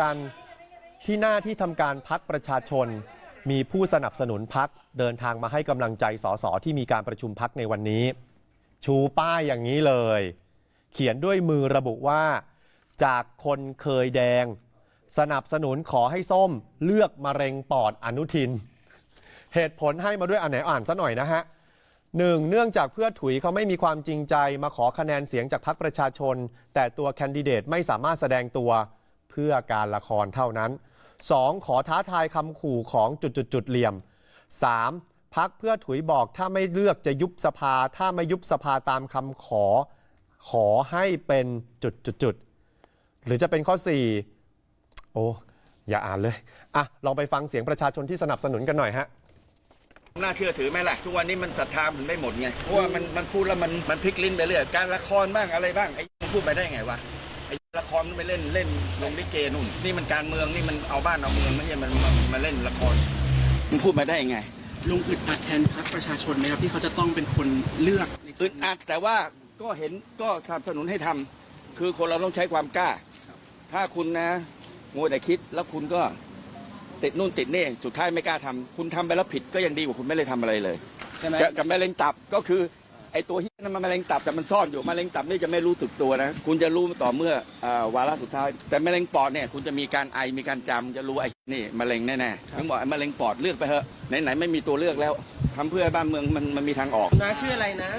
กันที่หน้าที่ทำการพักประชาชน มีผู้สนับสนุนพักเดินทางมาให้กำลังใจสสที่มีการประชุมพักในวันนี้ ชูป้ายอย่างนี้เลย เขียนด้วยมือระบุว่า จากคนเคยแดง สนับสนุนขอให้ส้มเลือกมะเร็งปอดอนุทิน เหตุผลให้มาด้วยอันไหนอ่านซะหน่อยนะฮะหนึ่งเนื่องจากเพื่อถุยเขาไม่มีความจริงใจมาขอคะแนนเสียงจากพรรคประชาชน แต่ตัวแคนดิเดตไม่สามารถแสดงตัว พื่อการละครเท่านั้น 2. ขอท้าทายคำขู่ของจุดๆๆเหลี่ยม 3. พักเพื่อถุยบอกถ้าไม่เลือกจะยุบสภา ถ้าไม่ยุบสภาตามคำขอ ขอให้เป็นจุดๆๆหรือจะเป็นข้อ 4 โอ้ อย่าอ่านเลย อะ ลองไปฟังเสียงประชาชนที่สนับสนุนกันหน่อยฮะน่าเชื่อถือไหมล่ะ ทุกวันนี้มันศรัทธามันไม่หมดไงเพราะว่ามันมันพูดแล้วมันมันพลิกลิ้นไปเรื่อยการละครบ้างอะไรบ้างไอ้พูดไปได้ไงวะ ครมันไปเล่นเล่นลงลิเกนู่น นี่มันการเมืองนี่มันเอาบ้านเอาเมืองไม่ใช่มันมามาเล่นละครมันพูดมาได้ยังไงลุงอึดอัดแทนพรรคประชาชนไหมครับที่เขาจะต้องเป็นคนเลือกอึดอัดแต่ว่าก็เห็นก็สนับสนุนให้ทำคือคนเราต้องใช้ความกล้า ถ้าคุณนะมัวแต่คิดแล้วคุณก็ติดนู่นติดนี่สุดท้ายไม่กล้าทำคุณทำไปแล้วผิดก็ยังดีกว่าคุณไม่ได้ทำอะไรเลยใช่ไหมกับกับมะเร็งตับก็คือไอ้ตัวเฮี้ยนั้นมันมะเร็งตับแต่มันซ่อนอยู่มะเร็งตับนี่จะไม่รู้สึกตัวนะ คุณจะรู้ต่อเมื่ออ่าวาระสุดท้าย แต่มะเร็งปอดเนี่ยคุณจะมีการไอมีการจำจะรู้ไอ้นี่มะเร็งแน่ๆถึงบอกไอ้มะเร็งปอดเลือกไปเถอะไหนๆไม่มีตัวเลือกแล้วทำเพื่อให้บ้านเมืองมันมันมีทางออกน้าชื่ออะไรนะ